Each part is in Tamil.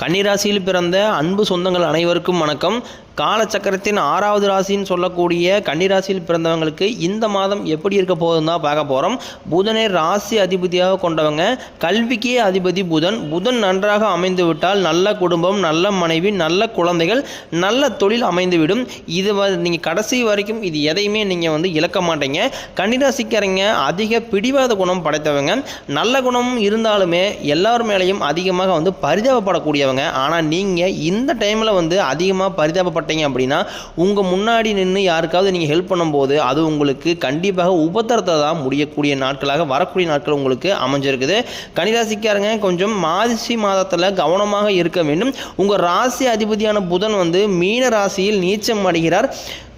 கன்னிராசியில் பிறந்த அன்பு சொந்தங்கள் அனைவருக்கும் வணக்கம். காலச்சக்கரத்தின் ஆறாவது ராசின்னு சொல்லக்கூடிய கன்னிராசியில் பிறந்தவங்களுக்கு இந்த மாதம் எப்படி இருக்க போகுதுன்னு தான் பார்க்க போகிறோம் புதனை ராசி அதிபதியாக கொண்டவங்க கல்விக்கே அதிபதி புதன். புதன் நன்றாக அமைந்து விட்டால் நல்ல குடும்பம் நல்ல மனைவி நல்ல குழந்தைகள் நல்ல தொழில் அமைந்துவிடும். இது நீங்கள் கடைசி வரைக்கும் இது எதையுமே நீங்கள் வந்து இழக்க மாட்டீங்க. கன்னிராசிக்காரங்க அதிக பிடிவாத குணம் படைத்தவங்க. நல்ல குணமும் இருந்தாலுமே எல்லார் மேலேயும் அதிகமாக வந்து பரிதாபப்படக்கூடியவங்க. ஆனால் நீங்கள் இந்த டைமில் வந்து அதிகமாக பரிதாபப்பட்ட பரிதாபப்பட்டீங்க அப்படின்னா உங்கள் முன்னாடி நின்று யாருக்காவது நீங்கள் ஹெல்ப் பண்ணும்போது அது உங்களுக்கு கண்டிப்பாக உபத்திரத்தை தான் முடியக்கூடிய நாட்களாக வரக்கூடிய நாட்கள் உங்களுக்கு அமைஞ்சிருக்குது. கனிராசிக்காரங்க கொஞ்சம் மாசி மாதத்தில் கவனமாக இருக்க வேண்டும். உங்கள் ராசி அதிபதியான புதன் வந்து மீன ராசியில் நீச்சம் அடைகிறார்.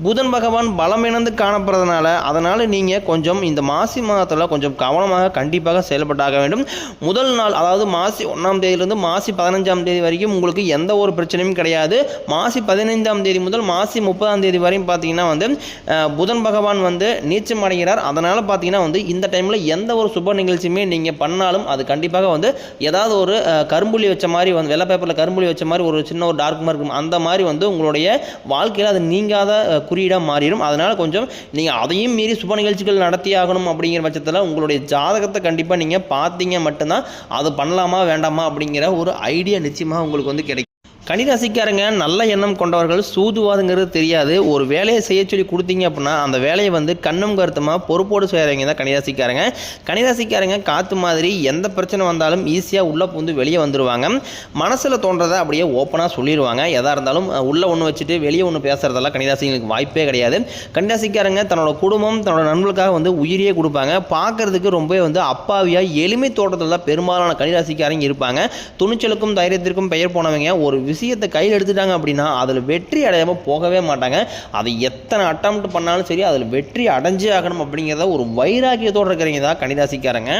புதன் பகவான் பலமிணந்து காணப்படுறதுனால அதனால் நீங்கள் கொஞ்சம் இந்த மாசி மாதத்தில் கொஞ்சம் கவனமாக கண்டிப்பாக செயல்பட்டாக வேண்டும். முதல் நாள் அதாவது மாசி ஒன்றாம் தேதியிலிருந்து மாசி பதினஞ்சாம் தேதி வரைக்கும் உங்களுக்கு எந்த ஒரு பிரச்சனையும் கிடையாது. மாசி பதினைந்தாம் தேதி முதல் மாசி முப்பதாம் தேதி வரையும் பார்த்தீங்கன்னா வந்து புதன் பகவான் வந்து நீச்சம் அடைகிறார். அதனால் பார்த்தீங்கன்னா வந்து இந்த டைமில் எந்த ஒரு சுப நிகழ்ச்சியுமே நீங்கள் பண்ணாலும் அது கண்டிப்பாக வந்து ஏதாவது ஒரு கரும்புலி கரும்புள்ளி வச்ச மாதிரி வந்து வெள்ளை பேப்பரில் கரும்புள்ளி வச்ச மாதிரி ஒரு சின்ன ஒரு டார்க் மார்க் அந்த மாதிரி வந்து உங்களுடைய வாழ்க்கையில் அது நீங்காத குறியீடாக மாறிடும். அதனால் கொஞ்சம் நீங்கள் அதையும் மீறி சுப நிகழ்ச்சிகள் நடத்தி ஆகணும் அப்படிங்கிற பட்சத்தில் உங்களுடைய ஜாதகத்தை கண்டிப்பாக நீங்கள் பார்த்தீங்க மட்டும்தான். அது பண்ணலாமா வேண்டாமா அப்படிங்கிற ஒரு ஐடியா நிச்சயமாக உங்களுக்கு வந்து கிடைக்கும். கனிராசிக்காரங்க நல்ல எண்ணம் கொண்டவர்கள் சூதுவாதுங்கிறது தெரியாது. ஒரு வேலையை செய்ய சொல்லி கொடுத்தீங்க அப்படின்னா அந்த வேலையை வந்து கண்ணும் கருத்துமாக பொறுப்போடு செய்கிறவங்க தான் கனிராசிக்காரங்க கனிராசிக்காரங்க காற்று மாதிரி எந்த பிரச்சனை வந்தாலும் ஈஸியாக உள்ளே பூந்து வெளியே வந்துடுவாங்க மனசில் தோன்றதை அப்படியே ஓப்பனாக சொல்லிடுவாங்க எதாக இருந்தாலும் உள்ளே ஒன்று வச்சுட்டு வெளியே ஒன்று பேசுகிறதெல்லாம் கனிராசிங்களுக்கு வாய்ப்பே கிடையாது. கனிராசிக்காரங்க தன்னோட குடும்பம் தன்னோட நண்பர்களுக்காக வந்து உயிரியே கொடுப்பாங்க. பார்க்கறதுக்கு ரொம்பவே வந்து அப்பாவியாக எளிமை தோட்டத்தில் தான் பெரும்பாலான கனிராசிக்காரங்க இருப்பாங்க. துணிச்சலுக்கும் தைரியத்திற்கும் பெயர் போனவங்க ஒரு விஷயம் விஷயத்தை கையில் எடுத்துட்டாங்க அப்படின்னா அதில் வெற்றி அடையாமல் போகவே மாட்டாங்க. அதை எத்தனை அட்டம் பண்ணாலும் சரி அதில் வெற்றி அடைஞ்சே ஆகணும் அப்படிங்கிறத ஒரு வைராக்கியத்தோடு இருக்கிறவங்க தான் கணிதாசிக்காரங்க.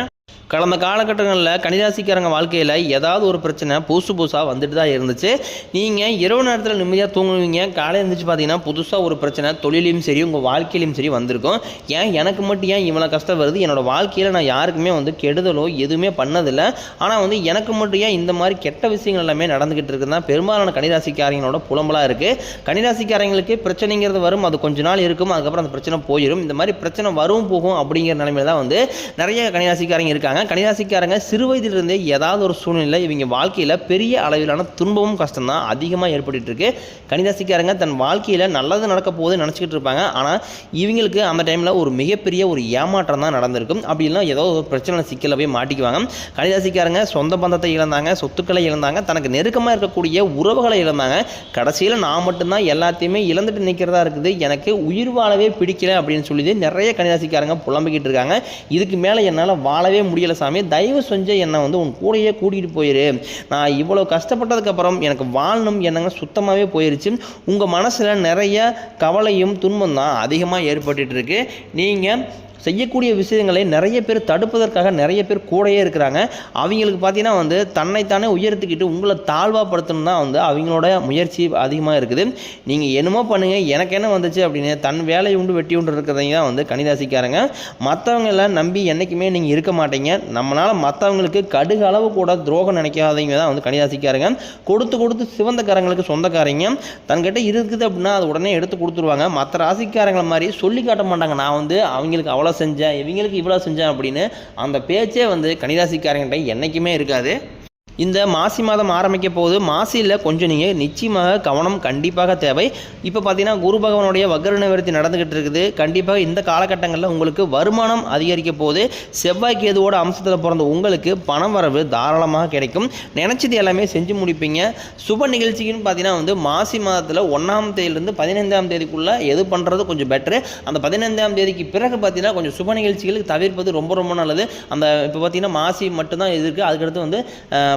கடந்த காலகட்டங்களில் கணிராசிக்காரங்க வாழ்க்கையில் ஏதாவது ஒரு பிரச்சனை புதுசு புதுசாக வந்துட்டு தான் இருந்துச்சு. நீங்கள் இரவு நேரத்தில் நிம்மதியாக தூங்குவீங்க. காலையில் இருந்துச்சு பார்த்தீங்கன்னா புதுசாக ஒரு பிரச்சனை தொழிலையும் சரி உங்கள் வாழ்க்கையிலையும் சரி வந்திருக்கும். ஏன்? எனக்கு மட்டும் ஏன் இவ்வளோ கஷ்டம் வருது? என்னோட வாழ்க்கையில் நான் யாருக்குமே வந்து கெடுதலோ எதுவுமே பண்ணதில்லை. ஆனால் வந்து எனக்கு மட்டும் ஏன் இந்த மாதிரி கெட்ட விஷயங்கள் எல்லாமே நடந்துக்கிட்டு இருக்குது பெரும்பாலான கணிராசிக்காரங்களோட புலம்பலாக இருக்குது கன்னிராசிக்காரங்களுக்கு பிரச்சனைங்கிறது வரும் அது கொஞ்ச நாள் இருக்கும் அதுக்கப்புறம் அந்த பிரச்சனை போயிடும் இந்த மாதிரி பிரச்சனை வரும் போகும் அப்படிங்கிற நிலைமையில தான் வந்து நிறைய கன்னிராசிக்காரங்க இருக்காங்க. கன்னிராசிக்காரங்க சிறு வயதிலிருந்தே ஏதாவது ஒரு சூழ்நிலை இவங்க வாழ்க்கையில் பெரிய அளவிலான துன்பமும் கஷ்டம் தான் அதிகமாக ஏற்பட்டு இருக்கு கன்னிராசிக்காரங்க தன் வாழ்க்கையில் நல்லது நடக்க போகுது நினச்சிக்கிட்டு இருப்பாங்க. ஆனால் இவங்களுக்கு அந்த டைமில் ஒரு மிகப்பெரிய ஒரு ஏமாற்றம் தான் நடந்திருக்கும். அப்படி ஏதோ ஒரு பிரச்சனை சிக்கல போய் மாட்டிக்குவாங்க. கன்னிராசிக்காரங்க சொந்த பந்தத்தை இழந்தாங்க சொத்துக்களை இழந்தாங்க தனக்கு நெருக்கமாக இருக்கக்கூடிய உறவுகளை இழந்தாங்க. கடைசியில் நான் மட்டும்தான் எல்லாத்தையுமே இழந்துட்டு நிற்கிறதா இருக்குது. எனக்கு உயிர் வாழவே பிடிக்கல அப்படின்னு சொல்லி நிறைய கன்னிராசிக்காரங்க புலம்பிக்கிட்டு இருக்காங்க. இதுக்கு மேலே என்னால் வாழவே முடியல சாமி. தயவு செஞ்சு என்னை வந்து உன் கூடயே கூட்டிகிட்டு போயிரு. நான் இவ்வளோ கஷ்டப்பட்டதுக்கப்புறம் எனக்கு வாழணும் என்னங்க சுத்தமாகவே போயிருச்சு. உங்கள் மனசில் நிறைய கவலையும் துன்பம் தான் அதிகமாக ஏற்பட்டுட்டு இருக்கு. நீங்கள் செய்யக்கூடிய விஷயங்களை நிறைய பேர் தடுப்பதற்காக நிறைய பேர் கூடயே இருக்கிறாங்க. அவங்களுக்கு பார்த்தீங்கன்னா வந்து தன்னைத்தானே உயர்த்திக்கிட்டு உங்களை தாழ்வாப்படுத்தணும் தான் வந்து அவங்களோட முயற்சி அதிகமாக இருக்குது. நீங்கள் என்னமோ பண்ணுங்கள் எனக்கு என்ன வந்துச்சு அப்படின்னு தன் வேலையை உண்டு வெட்டி உண்டு இருக்கிறதைங்க தான் வந்து கணிதாசிக்காரங்க. மற்றவங்கள நம்பி என்றைக்குமே நீங்கள் இருக்க மாட்டீங்க. நம்மளால் மற்றவங்களுக்கு கடுகு அளவு கூட துரோகம் நினைக்காதவங்க தான் வந்து கணிதாசிக்காரங்க. கொடுத்து கொடுத்து சிவந்தக்காரங்களுக்கு சொந்தக்காரங்க. தன்கிட்ட இருக்குது அப்படின்னா அது உடனே எடுத்து கொடுத்துருவாங்க. மற்ற ராசிக்காரங்களை மாதிரி சொல்லி காட்ட மாட்டாங்க. நான் வந்து அவங்களுக்கு அவ்வளோ செஞ்சேன் இவங்களுக்கு இவ்வளோ செஞ்சேன் அப்படின்னு அந்த பேச்சே வந்து கணிதாசிக்காரங்கிட்ட என்றைக்குமே இருக்காது. இந்த மாசி மாதம் ஆரம்பிக்க போது மாசியில் கொஞ்சம் நீங்கள் நிச்சயமாக கவனம் கண்டிப்பாக தேவை. இப்போ பார்த்தீங்கன்னா குரு பகவானுடைய வக்ர நிவர்த்தி நடந்துக்கிட்டு இருக்குது. கண்டிப்பாக இந்த காலகட்டங்களில் உங்களுக்கு வருமானம் அதிகரிக்க போது செவ்வாய் கேதுவோட அம்சத்தில் பிறந்த உங்களுக்கு பணம் வரவு தாராளமாக கிடைக்கும். நினச்சது எல்லாமே செஞ்சு முடிப்பீங்க. சுப நிகழ்ச்சிக்குன்னு பார்த்தீங்கன்னா வந்து மாசி மாதத்தில் ஒன்றாம் தேதியிலிருந்து பதினைந்தாம் தேதிக்குள்ளே எது பண்ணுறது கொஞ்சம் பெட்ரு அந்த பதினைந்தாம் தேதிக்கு பிறகு பார்த்தீங்கன்னா கொஞ்சம் சுப நிகழ்ச்சிகளுக்கு தவிர்ப்பது ரொம்ப ரொம்ப நல்லது. அந்த இப்போ பார்த்தீங்கன்னா மாசி மட்டும்தான் இது இருக்குது அதுக்கடுத்து வந்து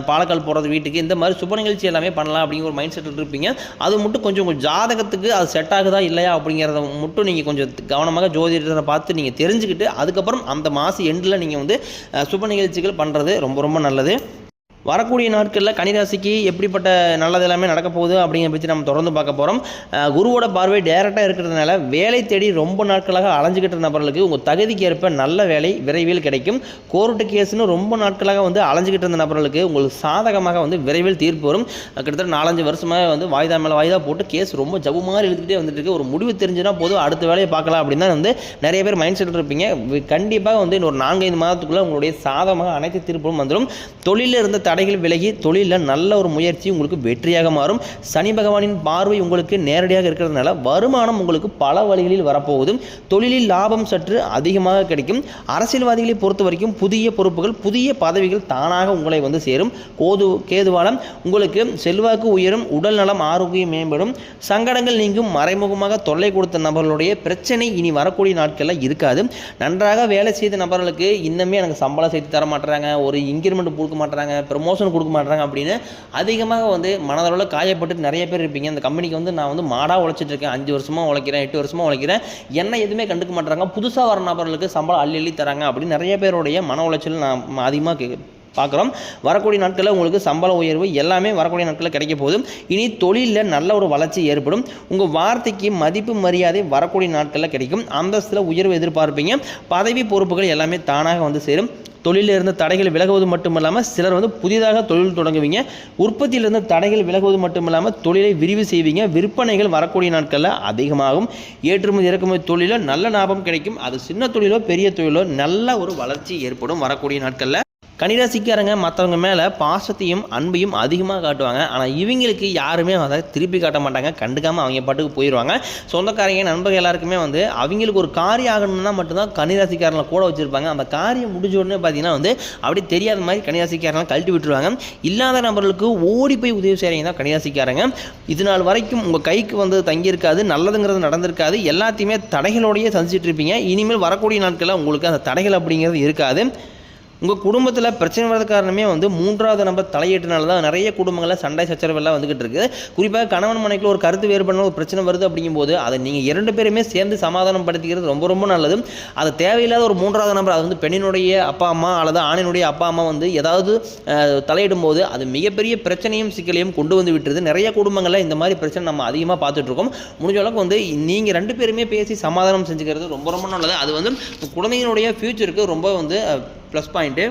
பாலக்கால் போகிறது வீட்டுக்கு இந்த மாதிரி சுப நிகழ்ச்சி எல்லாமே பண்ணலாம் அப்படிங்கிற ஒரு மைண்ட் செட்டில் இருப்பீங்க. அது மட்டும் கொஞ்சம் உங்கள் ஜாதகத்துக்கு அது செட் ஆகுதா இல்லையா அப்படிங்கிறத மட்டும் நீங்கள் கொஞ்சம் கவனமாக ஜோதிடரை பார்த்து நீங்கள் தெரிஞ்சுக்கிட்டு அதுக்கப்புறம் அந்த மாதம் எண்டில் நீங்கள் வந்து சுப நிகழ்ச்சிகள் பண்ணுறது ரொம்ப ரொம்ப நல்லது. வரக்கூடிய நாட்களில் கனிராசிக்கு எப்படிப்பட்ட நல்லது எல்லாமே நடக்க போகுது அப்படிங்கிற பற்றி நம்ம தொடர்ந்து பார்க்க போகிறோம் குருவோட பார்வை டேரெக்டாக இருக்கிறதுனால வேலை தேடி ரொம்ப நாட்களாக அலைஞ்சிக்கிட்ட நபர்களுக்கு உங்கள் தகுதிக்கு ஏற்ப நல்ல வேலை விரைவில் கிடைக்கும். கோர்ட்டு கேஸ்னு ரொம்ப நாட்களாக வந்து அலைஞ்சிக்கிட்டு இருந்த நபர்களுக்கு உங்களுக்கு சாதகமாக வந்து விரைவில் தீர்ப்பு வரும். கிட்டத்தட்ட நாலஞ்சு வருஷமாக வந்து வாய்தா மேலே வாய்தா போட்டு கேஸ் ரொம்ப ஜவு மாதிரி எழுதிக்கிட்டே வந்துட்டு இருக்கு. ஒரு முடிவு தெரிஞ்சுனா போதும் அடுத்த வேலையை பார்க்கலாம் அப்படின்னு தான் வந்து நிறைய பேர் மைண்ட் செட் இருப்பீங்க. கண்டிப்பாக வந்து இன்னொரு நான்கைந்து மாதத்துக்குள்ளே உங்களுடைய சாதகமாக அனைத்து தீர்ப்பும் வந்துடும் தொழிலில் இருந்த தடைகள் விலகி தொழிலில் நல்ல ஒரு முயற்சி உங்களுக்கு வெற்றியாக மாறும். சனி பகவானின் பார்வை உங்களுக்கு நேரடியாக இருக்கிறதுனால வருமானம் உங்களுக்கு பல வழிகளில் வரப்போகுது. தொழிலில் லாபம் சற்று அதிகமாக கிடைக்கும். அரசியல்வாதிகளை பொறுத்த வரைக்கும் புதிய பொறுப்புகள் புதிய பதவிகள் தானாக உங்களை வந்து சேரும். கோது கேதுவாலம் உங்களுக்கு செல்வாக்கு உயரும் உடல் நலம் ஆரோக்கியம் மேம்படும். சங்கடங்கள் நீங்கும் மறைமுகமாக தொல்லை கொடுத்த நபர்களுடைய பிரச்சனை இனி வரக்கூடிய நாட்களில் இருக்காது. நன்றாக வேலை செய்த நபர்களுக்கு இன்னமே எனக்கு சம்பளம் செய்து தர மாட்டுறாங்க. ஒரு இன்க்ரிமெண்ட் கொடுக்க மாட்டுறாங்க. ப்ரொமோஷன் கொடுக்க மாட்டுறாங்க அப்படின்னு அதிகமாக வந்து மனதளவில் காயப்பட்டு நிறைய பேர் இருப்பீங்க. இந்த கம்பெனிக்கு வந்து நான் வந்து மாடாக உழைச்சிட்டு இருக்கேன். அஞ்சு வருஷமாக உழைக்கிறேன் எட்டு வருஷமாக உழைக்கிறேன். என்ன எதுவுமே கண்டுக்க மாட்டுறாங்க. புதுசாக வர நபர்களுக்கு சம்பளம் அள்ளி அள்ளி தராங்க அப்படின்னு நிறைய பேருடைய மன உளைச்சல் நான் அதிகமாக கே பார்க்குறோம். வரக்கூடிய நாட்களில் உங்களுக்கு சம்பள உயர்வு எல்லாமே வரக்கூடிய நாட்களில் கிடைக்க போகுது. இனி தொழிலில் நல்ல ஒரு வளர்ச்சி ஏற்படும். உங்கள் வார்த்தைக்கு மதிப்பு மரியாதை வரக்கூடிய நாட்களில் கிடைக்கும். அந்தஸ்தில் உயர்வு எதிர்பார்ப்பீங்க. பதவி பொறுப்புகள் எல்லாமே தானாக வந்து சேரும். தொழிலில் இருந்த தடைகள் விலகுவது மட்டும் இல்லாமல் சிலர் வந்து புதிதாக தொழில் தொடங்குவீங்க. உற்பத்தியிலிருந்து தடைகள் விலகுவது மட்டும் இல்லாமல் தொழிலை விரிவு செய்வீங்க. விற்பனைகள் வரக்கூடிய நாட்களில் அதிகமாகும். ஏற்றுமதி இறக்குமதி தொழிலில் நல்ல லாபம் கிடைக்கும். அது சின்ன தொழிலோ பெரிய தொழிலோ நல்ல ஒரு வளர்ச்சி ஏற்படும் வரக்கூடிய நாட்களில். கன்னிராசிக்காரங்க மற்றவங்க மேலே பாசத்தையும் அன்பையும் அதிகமாக காட்டுவாங்க. ஆனால் இவங்களுக்கு யாருமே அதை திருப்பி காட்ட மாட்டாங்க. கண்டுக்காமல் அவங்க பாட்டுக்கு போயிடுவாங்க சொந்தக்காரங்க நண்பர்கள் எல்லாருக்குமே வந்து அவங்களுக்கு ஒரு காரியம் ஆகணும்னா மட்டும்தான் கன்னிராசிக்காரங்களை கூட வச்சுருப்பாங்க. அந்த காரியம் முடிஞ்ச உடனே பார்த்தீங்கன்னா வந்து அப்படி தெரியாத மாதிரி கன்னிராசிக்காரங்களை கழட்டி விட்டுருவாங்க. இல்லாத நபர்களுக்கு ஓடி போய் உதவி செய்கிறீங்க தான் கன்னிராசிக்காரங்க இது நாள் வரைக்கும் உங்கள் கைக்கு வந்து தங்கியிருக்காது நல்லதுங்கிறது நடந்திருக்காது. எல்லாத்தையுமே தடைகளோடையே சந்திச்சிட்டு இருப்பீங்க. இனிமேல் வரக்கூடிய நாட்களில் உங்களுக்கு அந்த தடைகள் அப்படிங்கிறது இருக்காது. உங்கள் குடும்பத்தில் பிரச்சனை வர்றது காரணமே வந்து மூன்றாவது நம்பர் தலையீட்டுனால தான் நிறைய குடும்பங்களில் சண்டை சச்சரவெல்லாம் வந்துகிட்டு இருக்குது குறிப்பாக கணவன் மனைக்குள்ள ஒரு கருத்து வேறுபாடு ஒரு பிரச்சனை வருது அப்படிங்கும்போது அதை நீங்கள் இரண்டு பேருமே சேர்ந்து சமாதானம் படுத்திக்கிறது ரொம்ப ரொம்ப நல்லது. அது தேவையில்லாத ஒரு மூன்றாவது நம்பர் அது வந்து பெண்ணினுடைய அப்பா அம்மா அல்லது ஆணினுடைய அப்பா அம்மா வந்து ஏதாவது தலையிடும் போது அது மிகப்பெரிய பிரச்சனையும் சிக்கலையும் கொண்டு வந்து விட்டுருது. நிறைய குடும்பங்களில் இந்த மாதிரி பிரச்சனை நம்ம அதிகமாக பார்த்துட்ருக்கோம். முடிஞ்ச அளவுக்கு வந்து நீங்கள் ரெண்டு பேருமே பேசி சமாதானம் செஞ்சுக்கிறது ரொம்ப ரொம்ப நல்லது. அது வந்து குழந்தைங்களுடைய ஃப்யூச்சருக்கு ரொம்ப வந்து ப்ளஸ் பாயிண்ட்டு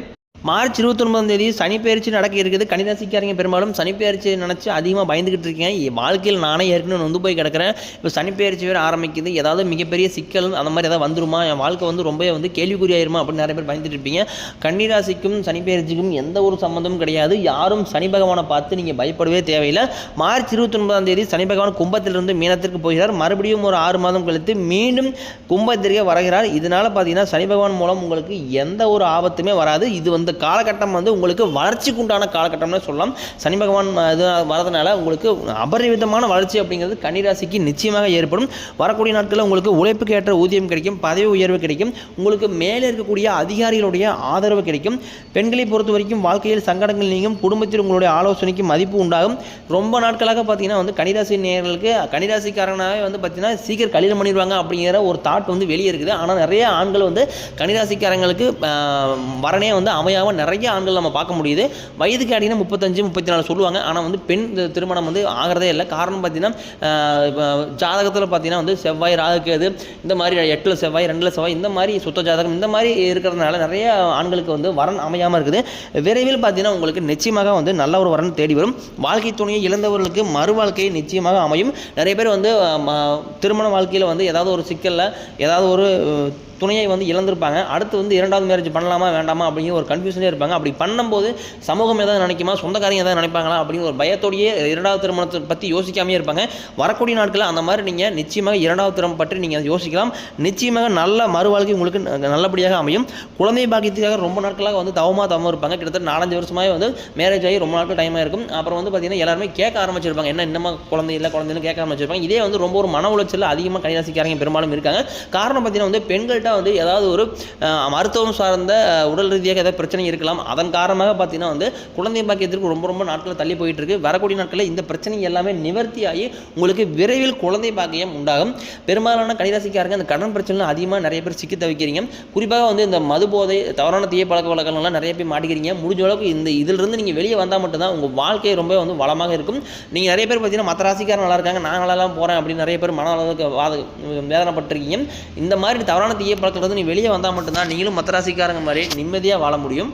மார்ச் இருபத்தொன்பதாம் தேதி சனிப்பெயர்ச்சி நடக்க இருக்குது. கணிதாசிக்காரங்க பெரும்பாலும் சனிப்பெயர்ச்சியை நினச்சி அதிகமாக பயந்துக்கிட்டு இருக்கேன் வாழ்க்கையில் நானே ஏற்கனவே நொந்து போய் கிடக்கிறேன். இப்போ சனிப்பெயர்ச்சி வேறு ஆரம்பிக்குது. ஏதாவது மிகப்பெரிய சிக்கல் அந்த மாதிரி ஏதாவது வந்துருமா? என் வாழ்க்கை வந்து ரொம்ப வந்து கேள்விக்குறியாயிருமா? அப்படின்னு நிறைய பேர் பயந்துட்டு இருப்பீங்க. கன்னிராசிக்கும் சனிப்பெயர்ச்சிக்கும் எந்த ஒரு சம்மந்தமும் கிடையாது. யாரும் சனி பகவானை பார்த்து நீங்கள் பயப்படவே தேவையில்லை. மார்ச் இருபத்தொன்பதாம் தேதி சனி பகவான் கும்பத்திலிருந்து மீனத்திற்கு போகிறார். மறுபடியும் ஒரு ஆறு மாதம் கழித்து மீண்டும் கும்பத்திற்கே வருகிறார். இதனால் பார்த்தீங்கன்னா சனி பகவான் மூலம் உங்களுக்கு எந்த ஒரு ஆபத்துமே வராது. இது வந்து இந்த காலகட்டம் வந்து உங்களுக்கு வளர்ச்சிக்கு உண்டான காலகட்டம்னு சொல்லலாம். சனி பகவான் இது வரதுனால உங்களுக்கு அபரிவிதமான வளர்ச்சி அப்படிங்கிறது கன்னிராசிக்கு நிச்சயமாக ஏற்படும். வரக்கூடிய நாட்களில் உங்களுக்கு உழைப்புக்கு ஏற்ற ஊதியம் கிடைக்கும் பதவி உயர்வு கிடைக்கும் உங்களுக்கு மேலே இருக்கக்கூடிய அதிகாரிகளுடைய ஆதரவு கிடைக்கும். பெண்களை பொறுத்த வரைக்கும் வாழ்க்கையில் சங்கடங்கள் நீங்கும் குடும்பத்தில் உங்களுடைய ஆலோசனைக்கு மதிப்பு உண்டாகும். ரொம்ப நாட்களாக பார்த்தீங்கன்னா வந்து கனிராசி நேர்களுக்கு கனிராசிக்காரனாகவே வந்து பார்த்தீங்கன்னா சீக்கிரம் கல்யாணம் பண்ணிடுவாங்க அப்படிங்கிற ஒரு தாட் வந்து வெளியே இருக்குது. ஆனால் நிறைய ஆண்கள் வந்து கனிராசிக்காரங்களுக்கு வரனே வந்து அமையா உண்மையாகவும் நிறைய ஆண்கள் நம்ம பார்க்க முடியுது. வயதுக்கு அடினா முப்பத்தஞ்சு முப்பத்தி நாலு சொல்லுவாங்க. ஆனால் வந்து பெண் திருமணம் வந்து ஆகிறதே இல்லை. காரணம் பார்த்தீங்கன்னா ஜாதகத்தில் பார்த்தீங்கன்னா வந்து செவ்வாய் ராகுக்கேது இந்த மாதிரி எட்டில் செவ்வாய் ரெண்டில் செவ்வாய் இந்த மாதிரி சுத்த ஜாதகம் இந்த மாதிரி இருக்கிறதுனால நிறைய ஆண்களுக்கு வந்து வரன் அமையாமல் இருக்குது. விரைவில் பார்த்தீங்கன்னா உங்களுக்கு நிச்சயமாக வந்து நல்ல ஒரு வரன் தேடி வரும். வாழ்க்கை துணையை இழந்தவர்களுக்கு மறு வாழ்க்கையை நிச்சயமாக அமையும். நிறைய பேர் வந்து திருமண வாழ்க்கையில் வந்து ஏதாவது ஒரு சிக்கலில் ஏதாவது ஒரு துணையை வந்து இழந்திருப்பாங்க. அடுத்து வந்து இரண்டாவது மேரேஜ் பண்ணலாமா வேண்டாமா அப்படிங்கிற ஒரு கன்ஃபியூஷனே இருப்பாங்க. அப்படி பண்ணும்போது சமூகம் எதாவது நினைக்குமா? சொந்தக்காரங்க எதாவது நினைப்பாங்களா? அப்படிங்கிற ஒரு பயத்தோடையே இரண்டாவது திருமணத்தை பற்றி யோசிக்காமே இருப்பாங்க. வரக்கூடிய நாட்களில் அந்த மாதிரி நீங்கள் நிச்சயமாக இரண்டாவது திருமணம் பற்றி நீங்கள் யோசிக்கலாம். நிச்சயமாக நல்ல மறுவாழ்க்கை உங்களுக்கு நல்லபடியாக அமையும். குழந்தை பாக்கியத்துக்காக ரொம்ப நாட்களாக வந்து தவமாக தவம் இருப்பாங்க. கிட்டத்தட்ட நாலஞ்சு வருஷமாகவே வந்து மேரேஜ் ஆகி ரொம்ப நாட்கள் டைமாக இருக்கும். அப்புறம் வந்து பார்த்தீங்கன்னா எல்லாருமே கேட்க ஆரம்பிச்சிருப்பாங்க. என்ன இன்னமா குழந்தை இல்லை குழந்தைன்னு கேட்க ஆரம்பிச்சிருப்பாங்க. இதே வந்து ரொம்ப ஒரு மன உளைச்சல் அதிகமாக கைராசிக்காரங்க பெரும்பாலும் இருக்காங்க. காரணம் பார்த்தீங்கன்னா வந்து பெண்கள்கிட்ட இமீடியட்டாக வந்து ஏதாவது ஒரு மருத்துவம் சார்ந்த உடல் ரீதியாக ஏதாவது பிரச்சனை இருக்கலாம். அதன் காரணமாக பார்த்தீங்கன்னா வந்து குழந்தை பாக்கியத்திற்கு ரொம்ப ரொம்ப நாட்கள் தள்ளி போயிட்டு இருக்கு வரக்கூடிய நாட்களில் இந்த பிரச்சனை எல்லாமே நிவர்த்தியாகி உங்களுக்கு விரைவில் குழந்தை பாக்கியம் உண்டாகும். பெரும்பாலான கன்னிராசிக்காரங்க அந்த கடன் பிரச்சனை அதிகமாக நிறைய பேர் சிக்கி தவிக்கிறீங்க. குறிப்பாக வந்து இந்த மது போதை தவறான தீய பழக்க வழக்கங்கள்லாம் நிறைய பேர் மாட்டிக்கிறீங்க. முடிஞ்ச அளவுக்கு இந்த இதிலிருந்து நீங்கள் வெளியே வந்தால் மட்டும்தான் உங்கள் வாழ்க்கை ரொம்ப வந்து வளமாக இருக்கும். நீங்கள் நிறைய பேர் பார்த்தீங்கன்னா மற்ற ராசிக்காரன் நல்லா இருக்காங்க நான் நல்லாலாம் போகிறேன் அப்படின்னு நிறைய பேர் மன அளவுக்கு வாத வேதனைப்பட்டிருக்கீங்க. இந்த மாதிரி தவறான தீய பழக்கத்துலேருந்து நீ வெளியே வந்தால் மட்டும்தான் நீங்களும் மற்ற ராசிக்காரங்க மாதிரி நிம்மதியாக வாழ முடியும்.